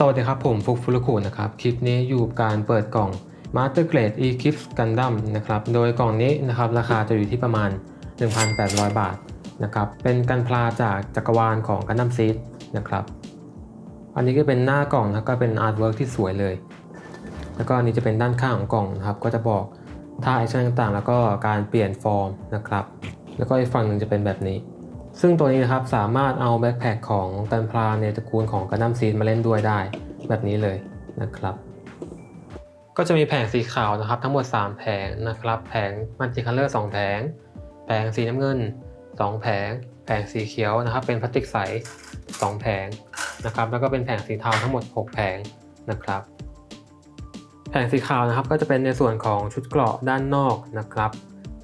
สวัสดีครับผมฟุกฟุรุคุนะครับ คลิปนี้อยู่การเปิดกล่อง Master Grade Eclipse Gundam นะครับ โดยกล่องนี้นะครับราคาจะอยู่ที่ประมาณ 1,800 บาทนะครับ เป็นกันพลาจากจักรวาลของ Gundam Seed นะครับ อันนี้ก็เป็นหน้ากล่องนะก็เป็นอาร์ตเวิร์กที่สวยเลย แล้วก็อันนี้จะเป็นด้านข้างของกล่องนะครับ ก็จะบอกท่าแอคชั่นต่างๆ แล้วก็การเปลี่ยนฟอร์มนะครับ แล้วก็อีกฝั่งหนึ่งจะเป็นแบบนี้ ซึ่งตัวนี้นะครับสามารถเอาแบ็คแพคของกันพลาในตระกูลของกันดั้มซีดมาเล่นด้วยได้ แบบนี้เลยนะครับ ก็จะมีแผงสีขาวนะครับ ทั้งหมด 3 แผงนะครับ แผงมันติคัลเลอร์2แผง แผงสีน้ำเงิน 2 แผง แผงสีเขียวนะครับ เป็นพลาสติกใส 2 แผงนะครับ แล้วก็เป็นแผงสีเทาทั้งหมด 6 แผงนะครับ แผงสีขาวนะครับก็จะเป็นในส่วนของชุดเกราะด้านนอกนะครับ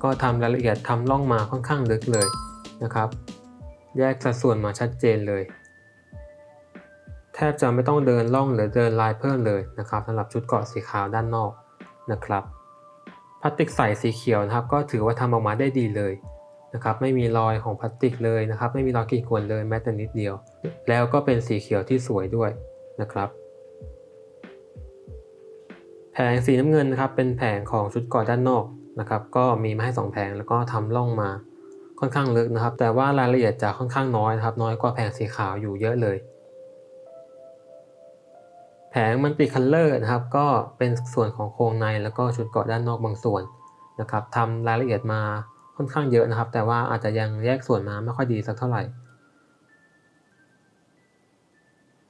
ก็ทำรายละเอียดทำล่องมาค่อนข้างลึกเลยนะครับ แยกสัดส่วนมาชัดเจนเลย แทบจะไม่ต้องเดินล่องหรือเดินลายเพิ่มเลยนะครับสำหรับชุดเกาะสีขาวด้านนอกนะครับพลาสติกใสสีเขียวนะครับ ก็ถือว่าทำออกมาได้ดีเลยนะครับไม่มีรอยของพลาสติกเลยนะครับ ไม่มีรอยขีดข่วนเลยแม้แต่นิดเดียว แล้วก็เป็นสีเขียวที่สวยด้วยนะครับ แผงสีน้ำเงินนะครับเป็นแผงของชุดเกาะด้านนอกนะครับ ก็มีมาให้สองแผงแล้วก็ทำล่องมา ค่อนข้างลึกนะครับ แต่ว่ารายละเอียดจะค่อนข้างน้อยนะครับน้อยกว่าแผงสีขาวอยู่เยอะเลย แผงมันติคัลเลอร์นะครับ ก็เป็นส่วนของโครงในแล้วก็ชุดเกาะด้านนอกบางส่วนนะครับทำรายละเอียดมาค่อนข้างเยอะนะครับ แต่ว่าอาจจะยังแยกส่วนมาไม่ค่อยดีสักเท่าไหร่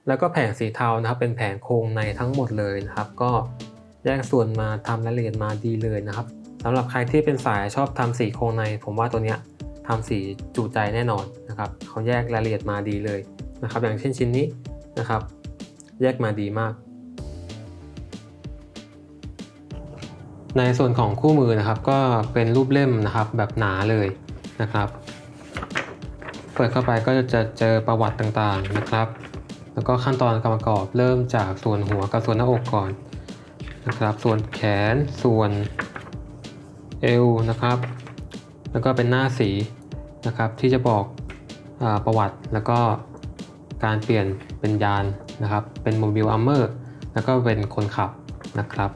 แล้วก็แผงสีเทานะครับ เป็นแผงโครงในทั้งหมดเลยนะครับ ก็แยกส่วนมาทำรายละเอียดมาดีเลยนะครับสำหรับใครที่เป็นสายชอบทำสีโครงใน ผมว่าตัวเนี้ย ทำสีจูใจแน่นอนนะครับเขาแยกรายละเอียดมาดีเลยนะครับ อย่างเช่นชิ้นนี้นะครับ แยกมาดีมาก ในส่วนของคู่มือนะครับ ก็เป็นรูปเล่มนะครับแบบหนาเลยนะครับ เปิดเข้าไปก็จะเจอประวัติต่างๆนะครับ แล้วก็ขั้นตอนการประกอบเริ่มจากส่วนหัวกับส่วนหน้าอกก่อนนะครับ ส่วนแขนส่วนเอวนะครับ แล้วก็เป็นหน้าสีนะครับที่จะบอกอประวัติแล้วก็การเปลี่ยนเป็นยานนะครับ เป็นโมบิลอัมเมอร์แล้วก็เป็นคนขับนะครับ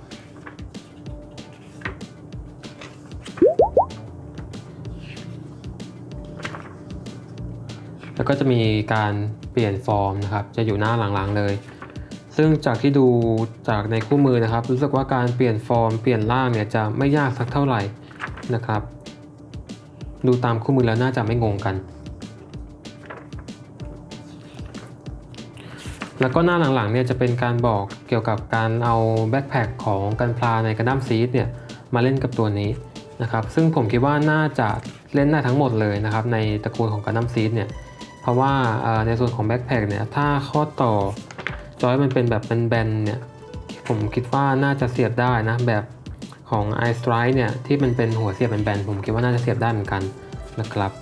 แล้วก็จะมีการเปลี่ยนฟอร์มนะครับ จะอยู่หน้าหลังๆเลย ซึ่งจากที่ดูจากในคู่มือนะครับ รู้สึกว่าการเปลี่ยนฟอร์มเปลี่ยนร่างเนี่ยจะไม่ยากสักเท่าไหร่นะครับ ดูตามคู่มือแล้วน่าจะไม่งงกัน แล้วก็หน้าหลังๆเนี่ยจะเป็นการบอกเกี่ยวกับการเอาแบ็คแพคของกันพลาในกระดั้มซีดเนี่ยมาเล่นกับตัวนี้นะครับ ซึ่งผมคิดว่าน่าจะเล่นได้ทั้งหมดเลยนะครับในตระกูลของกระดั้มซีดเนี่ยเพราะว่าในส่วนของแบ็คแพคเนี่ยถ้าข้อต่อจอยมันเป็นแบบเป็นแบนๆเนี่ยผมคิดว่าน่าจะเสียบได้นะแบบ ของ i Strike เนี่ยที่มันเป็นหัวเสียบแบนๆผมคิดว่าน่าจะเสียบได้เหมือนกันนะครับ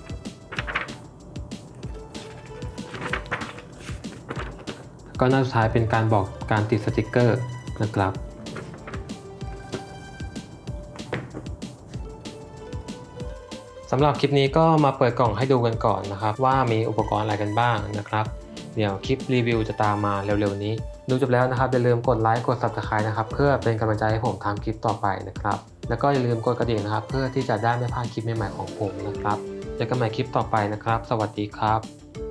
ก็หน้าสุดท้ายเป็นการบอกการติดสติกเกอร์นะครับสำหรับคลิปนี้ก็มาเปิดกล่องให้ดูกันก่อนนะครับ ว่ามีอุปกรณ์อะไรกันบ้างนะครับ เดี๋ยวคลิปรีวิวจะตามมาเร็วๆนี้ ดูจบแล้วนะครับอย่าลืมกดไลค์กด subscribe นะครับเพื่อเป็นกำลังใจให้ผมทำคลิปต่อไปนะครับแล้วก็อย่าลืมกดกระดิ่งนะครับ เพื่อที่จะได้ไม่พลาดคลิปใหม่ๆของผมนะครับเจอกันใหม่คลิปต่อไปนะครับ สวัสดีครับ